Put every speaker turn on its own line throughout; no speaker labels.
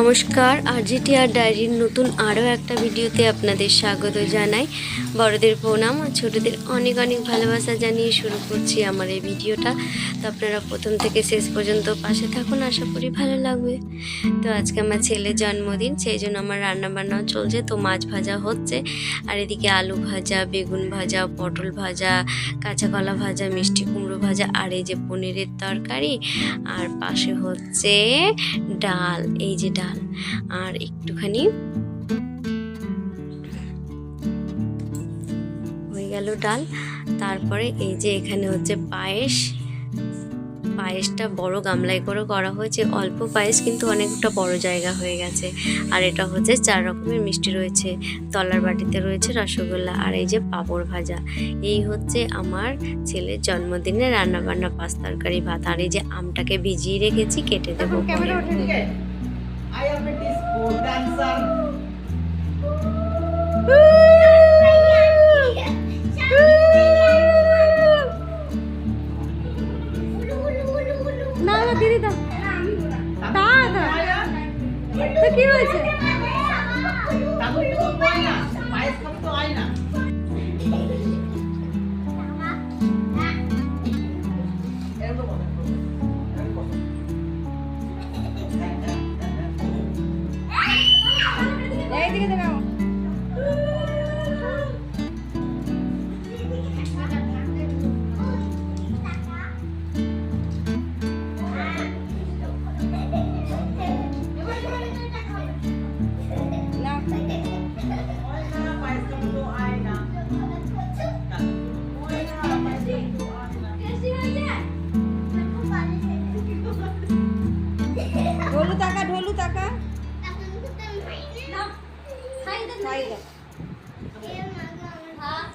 নমস্কার আর আরজিটিআর ডায়েরির নতুন আরও একটা ভিডিওতে আপনাদের স্বাগত জানাই। বড়দের প্রণাম আর ছোটোদের অনেক অনেক ভালোবাসা জানিয়ে শুরু করছি আমার এই ভিডিওটা। তো আপনারা প্রথম থেকে শেষ পর্যন্ত পাশে থাকুন, আশা করি ভালো লাগবে। তো আজকে আমার ছেলের জন্মদিন, সেই জন্য আমার রান্না বান্নাও চলছে, তো মাছ ভাজা হচ্ছে। আর এদিকে আলু ভাজা, বেগুন ভাজা, পটল ভাজা কাঁচা কলা ভাজা, মিষ্টি কুমড়ো ভাজা, আর এই যে পনিরের তরকারি। আর পাশে হচ্ছে ডাল, এই যে ডাল। আর একটুখানি হয়ে গেল ডাল। তারপরে এই যে এখানে হচ্ছে পায়েস। পায়েসটা বড় গামলায় করে করা হয়েছে। অল্প পায়েস কিন্তু অনেকটা বড় জায়গা হয়ে গেছে। আর এটা হচ্ছে চার রকমের মিষ্টি রয়েছে। তলার বাটিতে রয়েছে রসগোল্লা আর এই যে পাঁপড় ভাজা। এই হচ্ছে আমার ছেলের জন্মদিনে রান্না বান্না পাঁচ তরকারি ভাত। আর এই যে আমটাকে ভিজিয়ে রেখেছি কেটে দেবো
I am a disco dancer.
না না দিদি দা দাদা তো কি হয়েছে
这个这个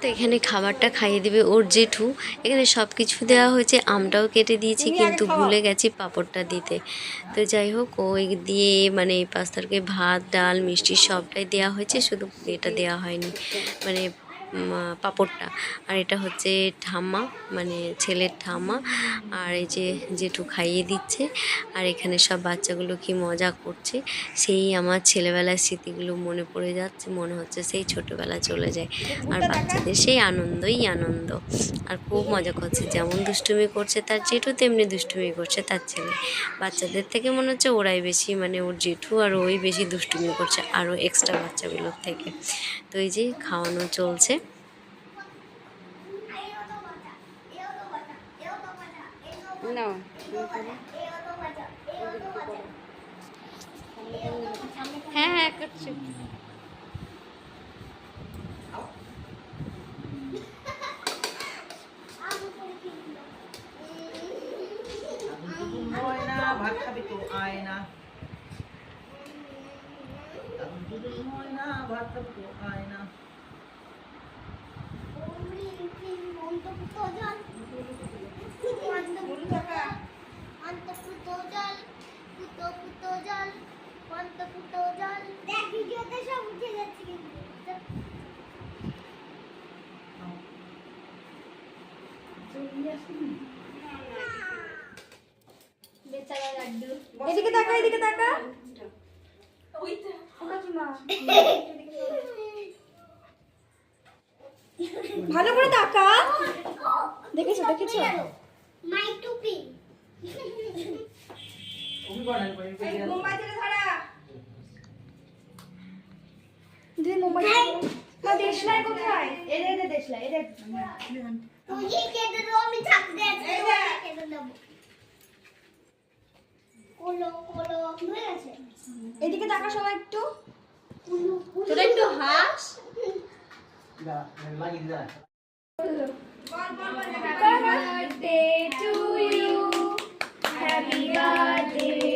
তো
এখানে খাবারটা খাইয়ে দিবে ওর জেঠু। এখানে সব কিছু দেওয়া হয়েছে আমটাও কেটে দিয়েছি কিন্তু ভুলে গেছি পাঁপড়টা দিতে। তো যাই হোক ওই দিয়ে মানে এই পাস্তারকে ভাত ডাল মিষ্টি সবটাই দেওয়া হয়েছে শুধু এটা দেওয়া হয়নি। মানে পাঁপড়টা। আর এটা হচ্ছে ঠাম্মা মানে ছেলের ঠাম্মা। আর এই যে জেঠু খাইয়ে দিচ্ছে। আর এখানে সব বাচ্চাগুলো কি মজা করছে। সেই আমার ছেলেবেলার স্মৃতিগুলো মনে পড়ে যাচ্ছে মনে হচ্ছে সেই ছোটোবেলা চলে যায়। আর বাচ্চাদের সেই আনন্দই আনন্দ। আর খুব মজা করছে যেমন দুষ্টুমি করছে তার জেঠু তেমনি দুষ্টুমি করছে তার ছেলে। বাচ্চাদের থেকে মনে হচ্ছে ওরাই বেশি মানে ওর জেঠু আর ওই বেশি দুষ্টুমি করছে আরও এক্সট্রা বাচ্চাগুলোর থেকে। তো এই যে খাওয়ানো চলছে।
হ্যাঁ হ্যাঁ করছি
হয় না ভাত খাবে তো আয় না হয় না ভাত খাবে তো আয় না
এদিকে তাকা এদিকে তাকা। ভালো করে তাকা। দেখেছ দেখেছ?
মাই টুপি।
পাই
মুম্বাই থেকে ধরা দে মুম্বাই না দেশলাই কোথায় এরে এদিকে তাকা সবাই একটু তোরা একটু হাস
লাগিয়ে
birthday to you. Happy birthday.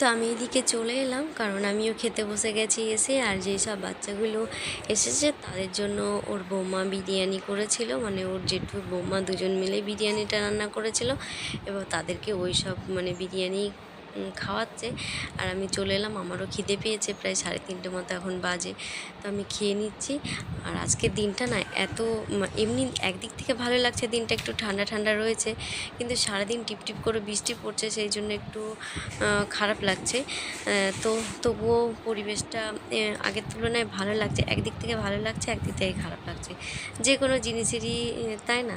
তো আমি এদিকে চলে এলাম, কারণ আমিও খেতে বসে গেছি এসে, আর যেই সব বাচ্চাগুলো এসেছে তাদের জন্য ওর বৌমা বিরিয়ানি করেছিল মানে ওর জেঠু বৌমা দুজন মিলে বিরিয়ানিটা রান্না করেছিল। এবং তাদেরকে ওই সব মানে বিরিয়ানি খাওয়াচ্ছে। আর আমি চলে এলাম, আমারও খিদে পেয়েছে, প্রায় সাড়ে তিনটে মতো এখন বাজে। তো আমি খেয়ে নিচ্ছি। আর আজকের দিনটা না এত এমনি একদিক থেকে ভালো লাগছে, দিনটা একটু ঠান্ডা ঠান্ডা রয়েছে। কিন্তু সারাদিন টিপটিপ করে বৃষ্টি পড়ছে, সেই জন্য একটু খারাপ লাগছে। তো তবুও পরিবেশটা আগের তুলনায় ভালো লাগছে। একদিক থেকে ভালো লাগছে, একদিক থেকে খারাপ লাগছে। যে কোনো জিনিসেরই তাই না?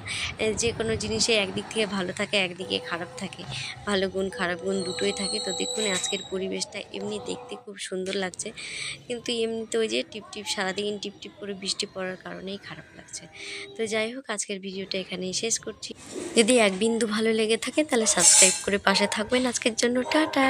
যে কোনো জিনিসে একদিক থেকে ভালো থাকে, একদিকে খারাপ থাকে। ভালো গুণ, খারাপ গুণ দুটোই থাকে। তো দেখুন আজকের পরিবেশটা এমনি দেখতে খুব সুন্দর লাগছে। কিন্তু এমনিতে ওই যে টিপটিপ টিপ, সারাদিন টিপটিপ টিপ করে বৃষ্টি পড়ার কারণেই খারাপ লাগছে। তো যাই হোক, আজকের ভিডিওটা এখানেই শেষ করছি। যদি এক বিন্দু ভালো লেগে থাকে, তাহলে সাবস্ক্রাইব করে পাশে থাকবেন। আজকের জন্য টাটা!